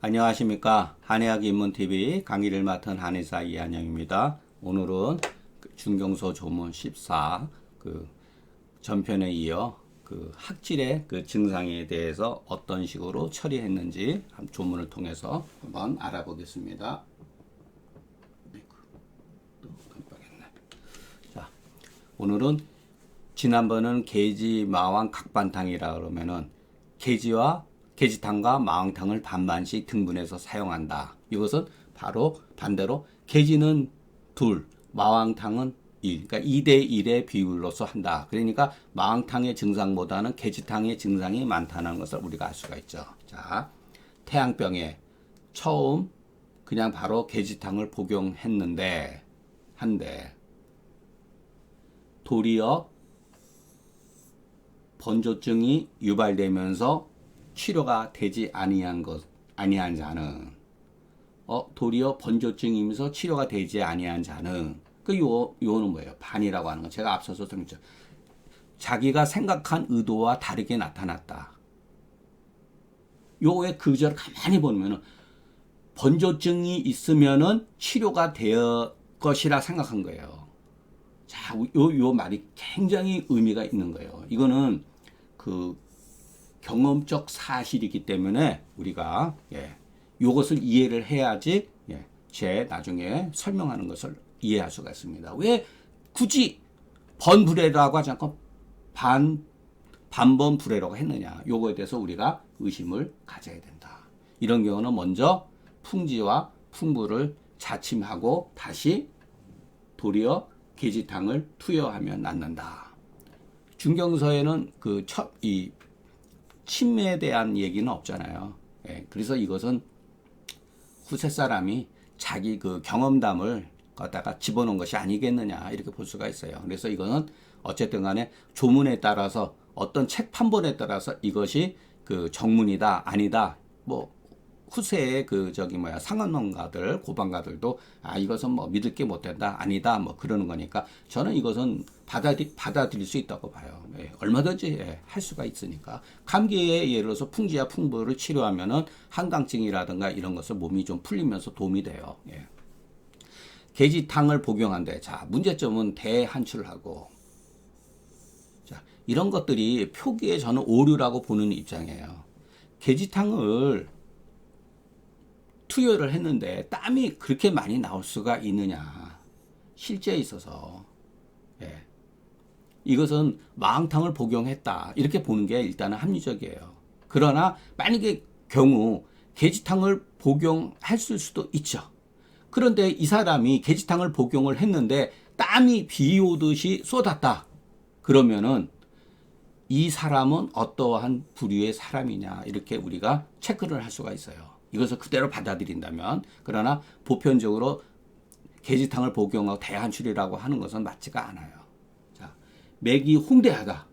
안녕하십니까 한의학 입문TV 강의를 맡은 한의사 이한영입니다. 오늘은 그 중경소 조문 14 그 전편에 이어 그 학질의 그 증상에 대해서 어떤 식으로 처리했는지 한 조문을 통해서 한번 알아보겠습니다. 자, 오늘은 지난번은 게지, 마왕, 각반탕이라 그러면은 게지와 게지탕과 마왕탕을 반반씩 등분해서 사용한다. 이것은 바로 반대로 게지는 둘, 마왕탕은 1. 그러니까 2대 1의 비율로서 한다. 그러니까 마왕탕의 증상보다는 게지탕의 증상이 많다는 것을 우리가 알 수가 있죠. 자, 태양병에 처음 그냥 바로 게지탕을 복용했는데 한데 도리어 번조증이 유발되면서 치료가 되지 아니한 것 아니한 자는 어 도리어 번조증이면서 치료가 되지 아니한 자는 그 요 요는 뭐예요? 반이라고 하는 거 제가 앞서서 설명했죠. 자기가 생각한 의도와 다르게 나타났다. 요의 그절을 가만히 보면은 번조증이 있으면은 치료가 되어 것이라 생각한 거예요. 자, 요, 요 말이 굉장히 의미가 있는 거예요. 이거는 그 경험적 사실이기 때문에 우리가 예, 요것을 이해를 해야지 예, 제 나중에 설명하는 것을 이해할 수가 있습니다. 왜 굳이 번불해라고 하지 않고 반 반번불해라고 했느냐? 요거에 대해서 우리가 의심을 가져야 된다. 이런 경우는 먼저 풍지와 풍부를 자침하고 다시 도리어 계지탕을 투여하면 낫는다. 중경서에는 그 첫 이 침매에 대한 얘기는 없잖아요. 예, 그래서 이것은 후세 사람이 자기 그 경험담을 갖다가 집어넣은 것이 아니겠느냐 이렇게 볼 수가 있어요. 그래서 이거는 어쨌든 간에 조문에 따라서 어떤 책 판본에 따라서 이것이 그 정문이다 아니다 뭐 후세의 그 저기 뭐야 상한론가들 고방가들도 아 이것은 뭐 믿을 게 못 된다 아니다 뭐 그러는 거니까 저는 이것은 받아들이, 받아들일 수 있다고 봐요. 예, 얼마든지 예, 할 수가 있으니까 감기에 예를 들어서 풍지와 풍부를 치료하면은 한강증이라든가 이런 것을 몸이 좀 풀리면서 도움이 돼요. 예. 게지탕을 복용한대. 자 문제점은 대한출하고 자 이런 것들이 표기에 저는 오류라고 보는 입장이에요. 게지탕을 투여를 했는데 땀이 그렇게 많이 나올 수가 있느냐. 실제에 있어서. 예. 이것은 마항탕을 복용했다. 이렇게 보는 게 일단은 합리적이에요. 그러나 만약에 경우 게지탕을 복용할 수도 있죠. 그런데 이 사람이 게지탕을 복용을 했는데 땀이 비 오듯이 쏟았다. 그러면은 이 사람은 어떠한 부류의 사람이냐 이렇게 우리가 체크를 할 수가 있어요. 이것을 그대로 받아들인다면 그러나 보편적으로 게지탕을 복용하고 대한출이라고 하는 것은 맞지가 않아요. 자, 맥이 홍대하다.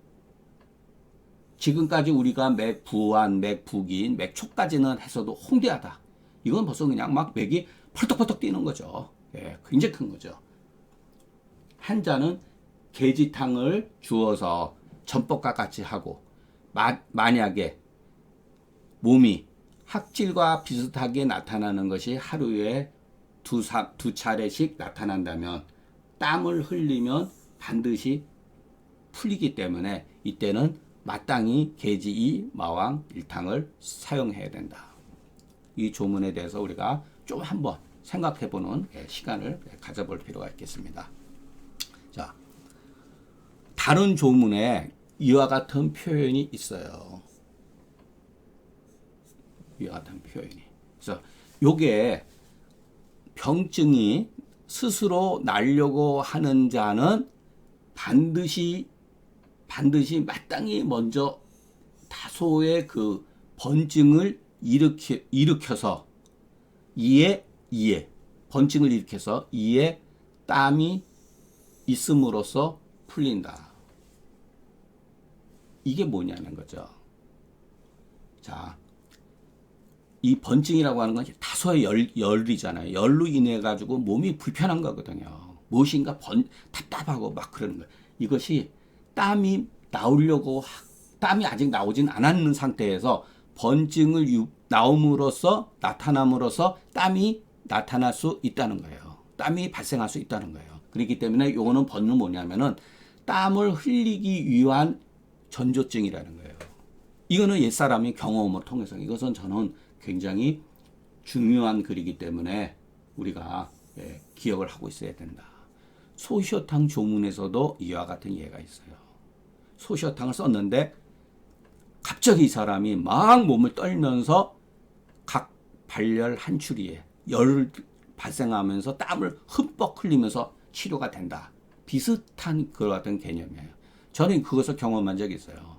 지금까지 우리가 맥 부완, 맥 북인, 맥 초까지는 해서도 홍대하다. 이건 벌써 그냥 막 맥이 펄떡펄떡 뛰는 거죠. 예, 굉장히 큰 거죠. 한 잔은 게지탕을 주어서 전복과 같이 하고 마, 만약에 몸이 학질과 비슷하게 나타나는 것이 하루에 두, 사, 두 차례씩 나타난다면 땀을 흘리면 반드시 풀리기 때문에 이때는 마땅히 계지 2 마왕 1탕을 사용해야 된다. 이 조문에 대해서 우리가 좀 한번 생각해 보는 시간을 가져볼 필요가 있겠습니다. 자, 다른 조문에 이와 같은 표현이 있어요. 이와 같은 표현이. 그래서 요게 병증이 스스로 날려고 하는 자는 반드시 반드시 마땅히 먼저 다소의 그 번증을 일으켜 일으켜서 이에 이에 번증을 일으켜서 이에 땀이 있음으로써 풀린다. 이게 뭐냐는 거죠. 자, 이 번증이라고 하는 건 다소의 열, 열이잖아요. 열로 인해 가지고 몸이 불편한 거거든요. 무엇인가 번 답답하고 막 그러는 거예요. 이것이 땀이 나오려고 땀이 아직 나오진 않았는 상태에서 번증을 유, 나옴으로써 나타남으로써 땀이 나타날 수 있다는 거예요. 땀이 발생할 수 있다는 거예요. 그렇기 때문에 요거는 번은 뭐냐면은 땀을 흘리기 위한 전조증이라는 거예요. 이거는 옛사람이 경험을 통해서 이것은 저는 굉장히 중요한 글이기 때문에 우리가 예, 기억을 하고 있어야 된다. 소시어탕 조문에서도 이와 같은 예가 있어요. 소시어탕을 썼는데 갑자기 이 사람이 막 몸을 떨면서 각 발열 한 추리에 열을 발생하면서 땀을 흠뻑 흘리면서 치료가 된다. 비슷한 그 같은 개념이에요. 저는 그것을 경험한 적이 있어요.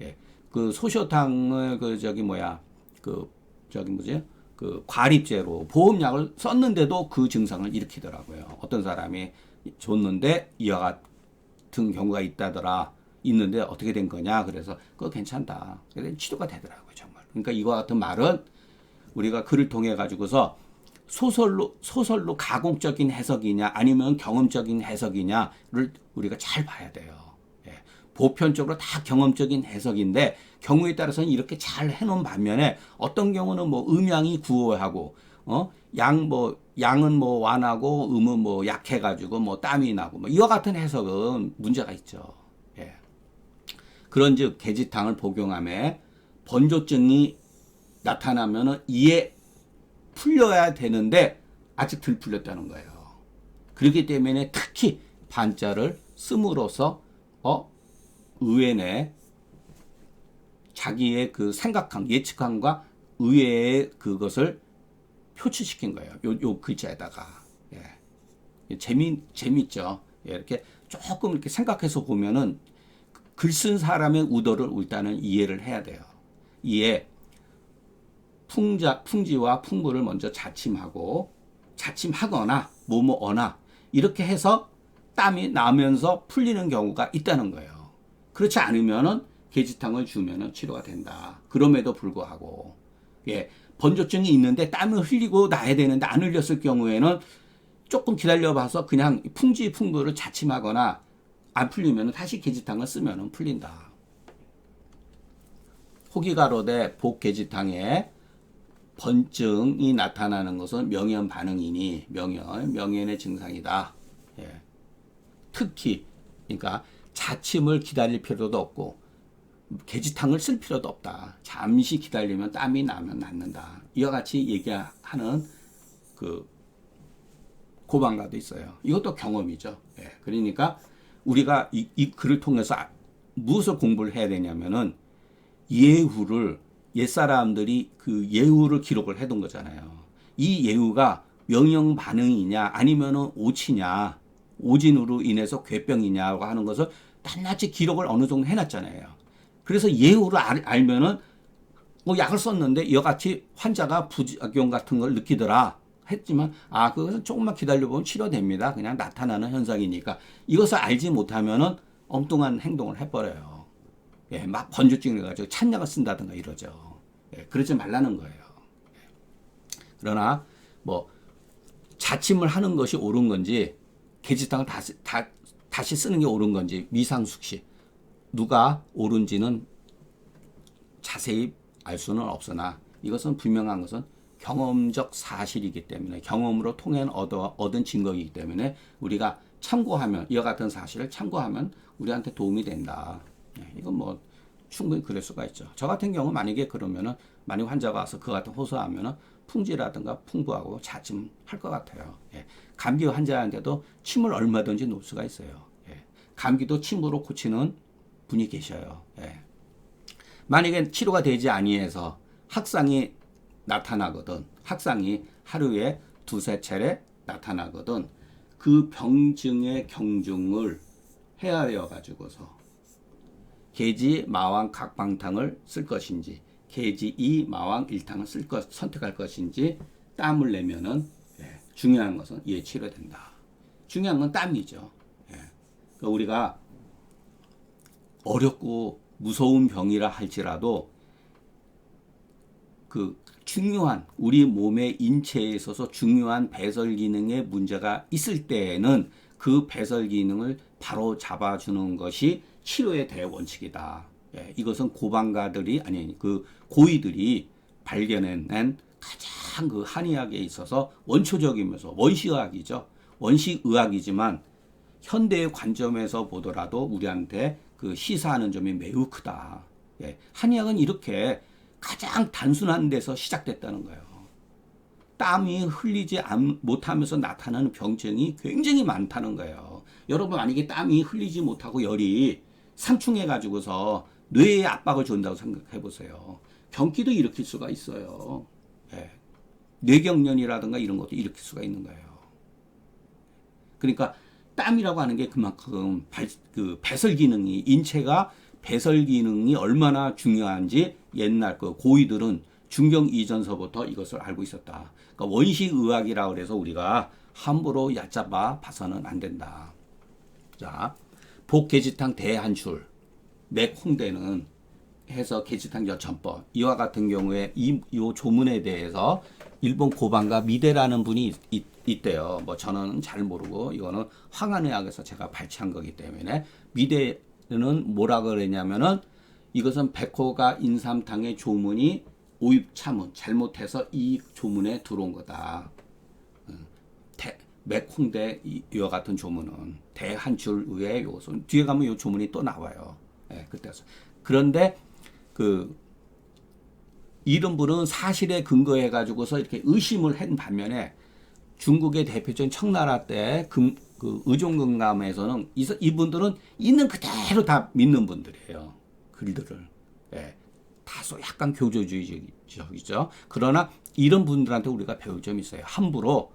예. 그 소시오탕을 그 저기 뭐야 그 저기 뭐지 그 과립제로 보험약을 썼는데도 그 증상을 일으키더라고요. 어떤 사람이 줬는데 이와 같은 경우가 있다더라. 있는데 어떻게 된 거냐? 그래서 그거 괜찮다. 그래 치료가 되더라고요, 정말. 그러니까 이와 같은 말은 우리가 글을 통해 가지고서 소설로 소설로 가공적인 해석이냐 아니면 경험적인 해석이냐를 우리가 잘 봐야 돼요. 예. 보편적으로 다 경험적인 해석인데 경우에 따라서는 이렇게 잘 해놓은 반면에 어떤 경우는 뭐 음양이 구호하고 어 양 뭐 양은 뭐 완하고 음은 뭐 약해가지고 뭐 땀이 나고 뭐 이와 같은 해석은 문제가 있죠. 예. 그런즉 계지탕을 복용함에 번조증이 나타나면은 이에 풀려야 되는데 아직 덜 풀렸다는 거예요. 그렇기 때문에 특히 반자를 씀으로써 어 의외내 자기의 그 생각함, 예측함과 의외의 그것을 표출시킨 거예요. 요, 요 글자에다가. 예. 재미, 재밌죠. 예, 이렇게 조금 이렇게 생각해서 보면은 글 쓴 사람의 의도를 일단은 이해를 해야 돼요. 이해. 풍자, 풍지와 풍부를 먼저 자침하고 자침하거나 뭐뭐어나 이렇게 해서 땀이 나면서 풀리는 경우가 있다는 거예요. 그렇지 않으면은 계지탕을 주면은 치료가 된다. 그럼에도 불구하고 예 번조증이 있는데 땀을 흘리고 나야 되는데 안 흘렸을 경우에는 조금 기다려봐서 그냥 풍지 풍부를 자침하거나 안 풀리면 다시 계지탕을 쓰면 풀린다. 호기가로대 복계지탕에 번증이 나타나는 것은 명현 반응이니 명현 명현의 증상이다. 예. 특히 그러니까 자침을 기다릴 필요도 없고 계지탕을 쓸 필요도 없다. 잠시 기다리면 땀이 나면 낫는다. 이와 같이 얘기하는 그 고방가도 있어요. 이것도 경험이죠. 예. 그러니까 우리가 이, 이 글을 통해서 무엇을 공부를 해야 되냐면은 예후를 옛사람들이 그 예우를 기록을 해둔 거잖아요. 이 예우가 명령 반응이냐 아니면은 오치냐 오진으로 인해서 괴병이냐고 하는 것을 낱낱이 기록을 어느 정도 해놨잖아요. 그래서 예우를 알, 알면은 뭐 약을 썼는데 이같이 환자가 부작용 같은 걸 느끼더라 했지만 아 그것은 조금만 기다려보면 치료됩니다. 그냥 나타나는 현상이니까 이것을 알지 못하면은 엉뚱한 행동을 해버려요. 예, 막 번주증을 가지고 찬약을 쓴다든가 이러죠. 예, 그러지 말라는 거예요. 예. 그러나 뭐 자침을 하는 것이 옳은 건지 계지탕을 다시, 다, 다시 쓰는 게 옳은 건지 미상숙시 누가 옳은지는 자세히 알 수는 없으나 이것은 분명한 것은 경험적 사실이기 때문에 경험으로 통해 얻어, 얻은 증거이기 때문에 우리가 참고하면 이와 같은 사실을 참고하면 우리한테 도움이 된다. 예, 이건 뭐 충분히 그럴 수가 있죠. 저 같은 경우 만약에 그러면은 만약 환자가 와서 그 같은 호소하면은 풍지라든가 풍부하고 자침할 것 같아요. 예. 감기 환자한테도 침을 얼마든지 놓을 수가 있어요. 예. 감기도 침으로 고치는 분이 계셔요. 예. 만약에 치료가 되지 아니해서 학상이 나타나거든. 학상이 하루에 두세 차례 나타나거든. 그 병증의 경중을 헤아려 가지고서 계지 마왕 각방탕을 쓸 것인지 계지 이 마왕 일탕을 쓸 것, 선택할 것인지 땀을 내면은 예, 중요한 것은 예 치료된다. 중요한 건 땀이죠. 예. 그러니까 우리가 어렵고 무서운 병이라 할지라도 그 중요한 우리 몸의 인체에 있어서 중요한 배설 기능에 문제가 있을 때에는 그 배설 기능을 바로 잡아주는 것이 치료의 대원칙이다. 예, 이것은 고방가들이 아니 그 고의들이 발견해낸 가장 그 한의학에 있어서 원초적이면서 원시의학이죠. 원시의학이지만 현대의 관점에서 보더라도 우리한테 그 시사하는 점이 매우 크다. 예, 한의학은 이렇게 가장 단순한 데서 시작됐다는 거예요. 땀이 흘리지 않- 못하면서 나타나는 병증이 굉장히 많다는 거예요. 여러분 만약에 땀이 흘리지 못하고 열이 상충해 가지고서 뇌에 압박을 준다고 생각해 보세요. 경기도 일으킬 수가 있어요. 예. 뇌경련이라든가 이런 것도 일으킬 수가 있는 거예요. 그러니까 땀이라고 하는 게 그만큼 발- 그 배설 기능이 인체가 배설 기능이 얼마나 중요한지 옛날 그 고의들은 중경 이전서부터 이것을 알고 있었다. 그러니까 원시 의학이라 그래서 우리가 함부로 얕잡아 봐서는 안 된다. 자, 복개지탕 대한줄 맥홍대는 해서 개지탕 여천법 이와 같은 경우에 이, 요 조문에 대해서 일본 고방가 미대라는 분이 있, 있, 있대요. 뭐 저는 잘 모르고 이거는 황한의학에서 제가 발췌한 거기 때문에 미대는 뭐라 그랬냐면은 이것은 백호가 인삼탕의 조문이 오입차문 잘못해서 이 조문에 들어온 거다. 대, 맥홍대 이- 이와 같은 조문은 대한줄 위에 요것은 뒤에 가면 요 조문이 또 나와요. 예, 그때서 그런데 그 이런 분은 사실에 근거해 가지고서 이렇게 의심을 한 반면에 중국의 대표적인 청나라 때 금, 그 의종금감에서는 이, 이분들은 있는 그대로 다 믿는 분들이에요. 글들을. 예. 다소 약간 교조주의적이죠. 그러나 이런 분들한테 우리가 배울 점이 있어요. 함부로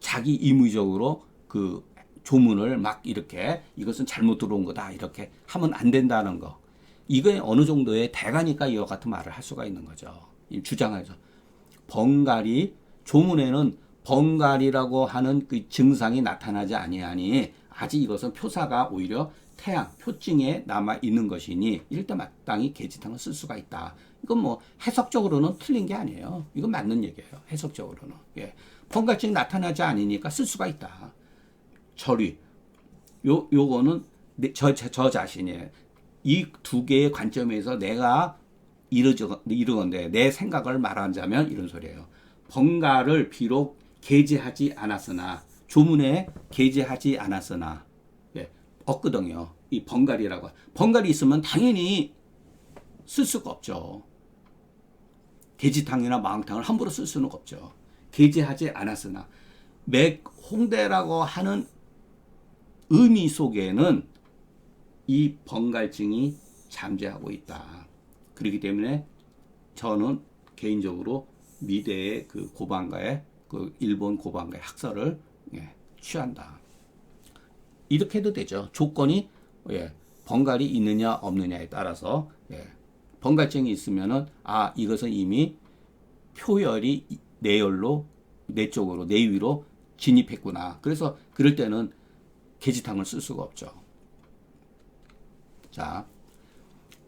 자기 임의적으로 그 조문을 막 이렇게 이것은 잘못 들어온 거다 이렇게 하면 안 된다는 거. 이게 어느 정도의 대가니까 이와 같은 말을 할 수가 있는 거죠. 이 주장에서 번갈이 조문에는 번갈이라고 하는 그 증상이 나타나지 아니하니 아직 이것은 표사가 오히려 태양 표증에 남아 있는 것이니 때 마땅히 계지탕을 쓸 수가 있다. 이건 뭐 해석적으로는 틀린 게 아니에요. 이건 맞는 얘기예요. 해석적으로는 예. 번갈증이 나타나지 않으니까 쓸 수가 있다. 절위 요 요거는 내, 저, 저, 저 자신이에요. 이 두 개의 관점에서 내가 이르저, 이르건데 내 생각을 말하자면 이런 소리예요. 번갈을 비록 게재하지 않았으나 조문에 게재하지 않았으나 예, 없거든요. 이 번갈이라고 번갈이 있으면 당연히 쓸 수가 없죠. 게지탕이나 마왕탕을 함부로 쓸 수는 없죠. 게재하지 않았으나 맥 홍대라고 하는 의미 속에는 이 번갈증이 잠재하고 있다. 그렇기 때문에 저는 개인적으로 미대의 그 고방가의 그 일본 고방가의 학설을 예, 취한다. 이렇게 해도 되죠. 조건이 예, 번갈이 있느냐 없느냐에 따라서 예, 번갈증이 있으면은 아 이것은 이미 표열이 내열로 내 쪽으로 내 위로 진입했구나. 그래서 그럴 때는 계지탕을 쓸 수가 없죠. 자,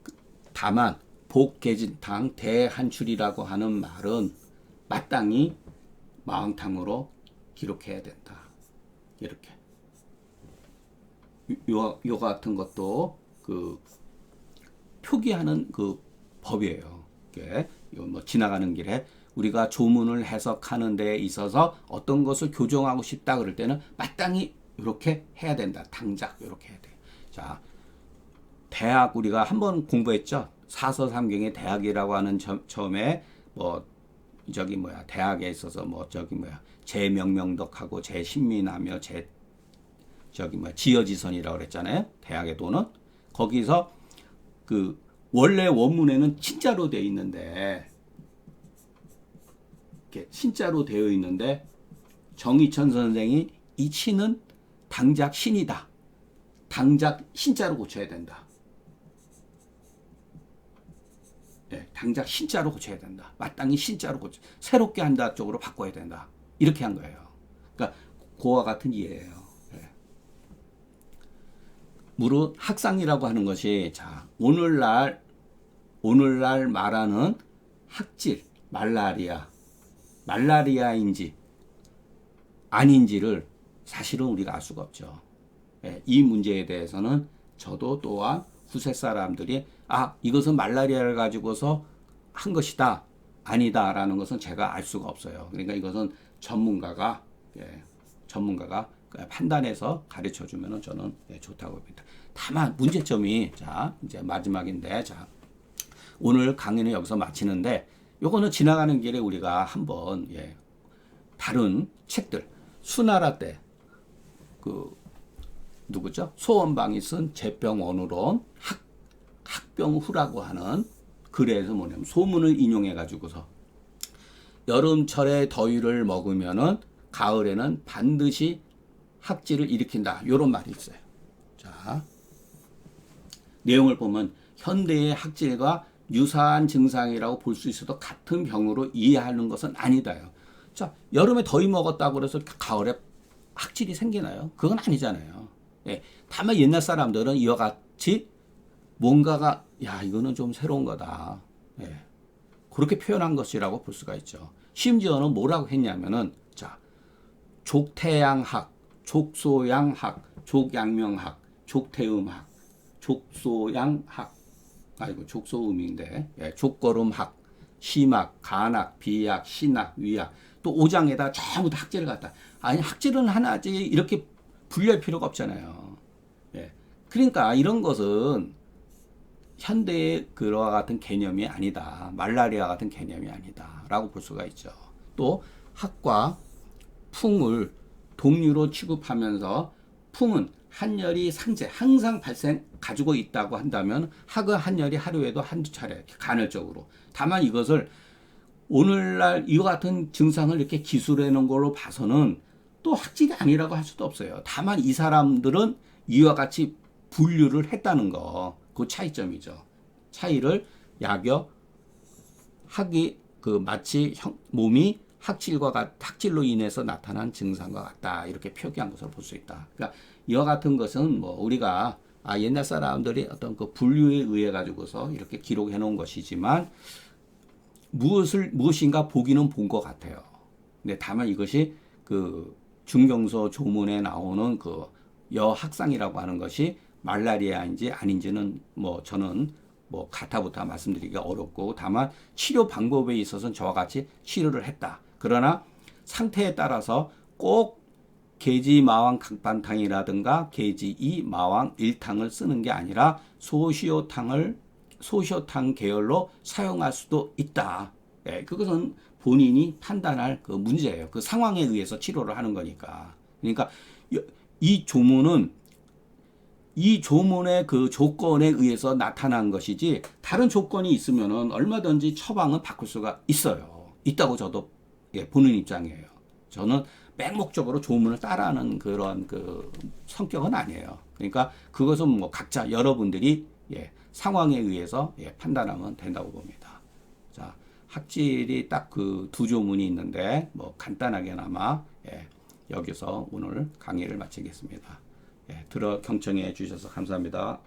그- 다만 복계진탕 대한출이라고 하는 말은 마땅히 마왕탕으로 기록해야 된다. 이렇게. 요, 요 같은 것도 그 표기하는 그 법이에요. 이게 뭐 지나가는 길에 우리가 조문을 해석하는 데 있어서 어떤 것을 교정하고 싶다 그럴 때는 마땅히 이렇게 해야 된다. 당작 이렇게 해야 돼. 자, 대학 우리가 한번 공부했죠. 사서 삼경의 대학이라고 하는 점, 처음에 뭐 저기 뭐야 대학에 있어서 뭐 저기 뭐야 제명명덕하고 제신민하며 제 저기 뭐야 지어지선이라고 그랬잖아요. 대학의 도는 거기서 그 원래 원문에는 진짜로 되어 있는데 이렇게 신자로 되어 있는데 정희천 선생이 이 치는 당작 신이다. 당작 신자로 고쳐야 된다. 예, 당장 신자로 고쳐야 된다. 마땅히 신자로 고쳐 새롭게 한다 쪽으로 바꿔야 된다. 이렇게 한 거예요. 그러니까 고와 같은 이해예요. 예. 무릇 학상이라고 하는 것이 자 오늘날 오늘날 말하는 학질 말라리아 말라리아인지 아닌지를 사실은 우리가 알 수가 없죠. 예, 이 문제에 대해서는 저도 또한 후세 사람들이 아 이것은 말라리아를 가지고서 한 것이다 아니다라는 것은 제가 알 수가 없어요. 그러니까 이것은 전문가가 예, 전문가가 판단해서 가르쳐 주면은 저는 예, 좋다고 봅니다. 다만 문제점이 자 이제 마지막인데 자 오늘 강의는 여기서 마치는데 요거는 지나가는 길에 우리가 한번 예, 다른 책들 수나라 때 그 누구죠? 소원방이 쓴 제병원으론 학 학병후라고 하는 글에서 뭐냐면 소문을 인용해 가지고서 여름철에 더위를 먹으면은 가을에는 반드시 학질을 일으킨다. 요런 말이 있어요. 자. 내용을 보면 현대의 학질과 유사한 증상이라고 볼 수 있어도 같은 병으로 이해하는 것은 아니다요. 자, 여름에 더위 먹었다고 그래서 가을에 학질이 생기나요? 그건 아니잖아요. 예. 다만 옛날 사람들은 이와 같이 뭔가가 야 이거는 좀 새로운 거다. 예. 그렇게 표현한 것이라고 볼 수가 있죠. 심지어는 뭐라고 했냐면은 자 족태양학, 족소양학, 족양명학, 족태음학, 족소양학, 아이고 족소음인데 예, 족걸음학, 시막, 간학, 비약, 신학, 위약 또 오장에다 전부 다 학제를 갖다 아니 학제는 하나지 이렇게 분리할 필요가 없잖아요. 예. 그러니까 이런 것은 현대의 그와 같은 개념이 아니다. 말라리아 같은 개념이 아니다. 라고 볼 수가 있죠. 또 학과 풍을 동류로 취급하면서 풍은 한열이 상제 항상 발생 가지고 있다고 한다면 학의 한열이 하루에도 한두 차례 간헐적으로 다만 이것을 오늘날 이와 같은 증상을 이렇게 기술해 놓은 걸로 봐서는 또 학질이 아니라고 할 수도 없어요. 다만 이 사람들은 이와 같이 분류를 했다는 거, 그 차이점이죠. 차이를 학이 그 마치 형, 몸이 학질과 같, 학질로 인해서 나타난 증상과 같다 이렇게 표기한 것으로 볼 수 있다. 그러니까 이와 같은 것은 뭐 우리가 아 옛날 사람들이 어떤 그 분류에 의해 가지고서 이렇게 기록해 놓은 것이지만 무엇을 무엇인가 보기는 본 것 같아요. 근데 다만 이것이 그 중경서 조문에 나오는 그 여학상이라고 하는 것이 말라리아인지 아닌지는 뭐 저는 뭐 가타부타 말씀드리기가 어렵고 다만 치료 방법에 있어서는 저와 같이 치료를 했다. 그러나 상태에 따라서 꼭 계지 마왕 각반탕이라든가 계지 이 마왕 일탕을 쓰는 게 아니라 소시오탕을 소시오탕 계열로 사용할 수도 있다. 예, 그것은 본인이 판단할 그 문제예요. 그 상황에 의해서 치료를 하는 거니까. 그러니까 이 조문은 이 조문의 그 조건에 의해서 나타난 것이지 다른 조건이 있으면은 얼마든지 처방은 바꿀 수가 있어요. 있다고 저도 예, 보는 입장이에요. 저는 맹목적으로 조문을 따라하는 그런 그 성격은 아니에요. 그러니까 그것은 뭐 각자 여러분들이 예, 상황에 의해서 예, 판단하면 된다고 봅니다. 자, 학질이 딱 그 두 조문이 있는데 뭐 간단하게나마 예, 여기서 오늘 강의를 마치겠습니다. 예, 들어 경청해 주셔서 감사합니다.